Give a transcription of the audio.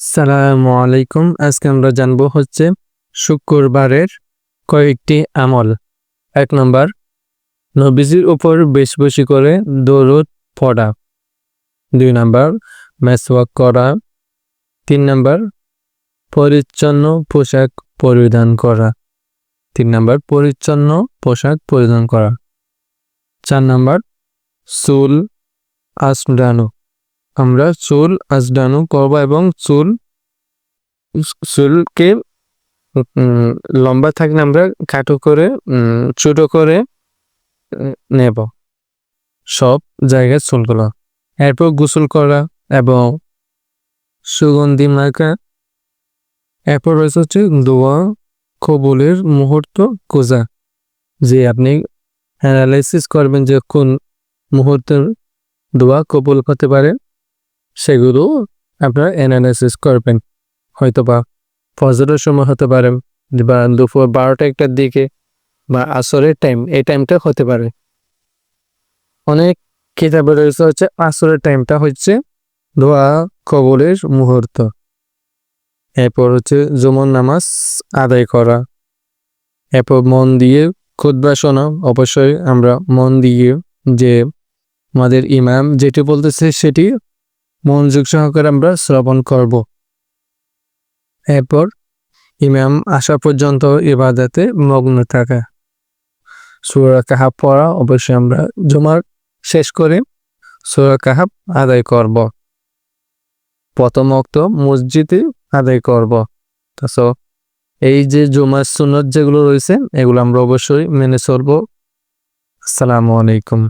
সালামু আলাইকুম। আজকে আমরা জানব হচ্ছে শুক্রবারের কয়েকটি আমল। এক নম্বর, নবীজির উপর বেশি বেশি করে দরুদ পড়া। দুই নম্বর, মেসওয়াক করা। তিন নম্বর, পরিচ্ছন্ন পোশাক পরিধান করা। তিন নম্বর, পরিচ্ছন্ন পোশাক পরিধান করা। চার নম্বর, চুল আসডানো আমরা চুল আজডানো করব এবং চুল, চুলকে লম্বা থাকলে আমরা খাটো করে ছোট করে নেব সব জায়গায় চুলগুলো। এরপর গোসল করা এবং সুগন্ধি মাখা। এরপর রয়েছে হচ্ছে দোয়া, কবুলের মুহূর্ত খোঁজা যে আপনি অ্যানালাইসিস করবেন যে কোন মুহূর্তের দোয়া কবুল হতে পারে। সেগুলো আপনার অ্যানালাইসিস করবেন। হয়তো বা ফজরের সময় হতে পারে বা দুপুর বারোটা একটার দিকে বা আসরের টাইম এই টাইমটা হতে পারে। অনেক কিতাবে রয়েছে হচ্ছে আসরের টাইমটা হচ্ছে দোয়া কবলের মুহূর্ত। এরপর হচ্ছে জমন নামাজ আদায় করা। এরপর মন দিয়ে খুদ্া শোনা। অবশ্যই আমরা মন দিয়ে যে আমাদের ইমাম যেটি বলতেছে সেটি মনোযোগ সহকারে আমরা শ্রবণ করব। এরপর ইমাম আসা পর্যন্ত ইবাদাতে মগ্ন থাকা। সুরা কাহাব পড়া অবশ্যই আমরা জমার শেষ করে সুরা কাহাব আদায় করব। প্রথম অক্ত মসজিদে আদায় করব। তো এই যে জুমার সুন্নত যেগুলো রয়েছে, এগুলো আমরা অবশ্যই মেনে চলবো। আসসালামু আলাইকুম।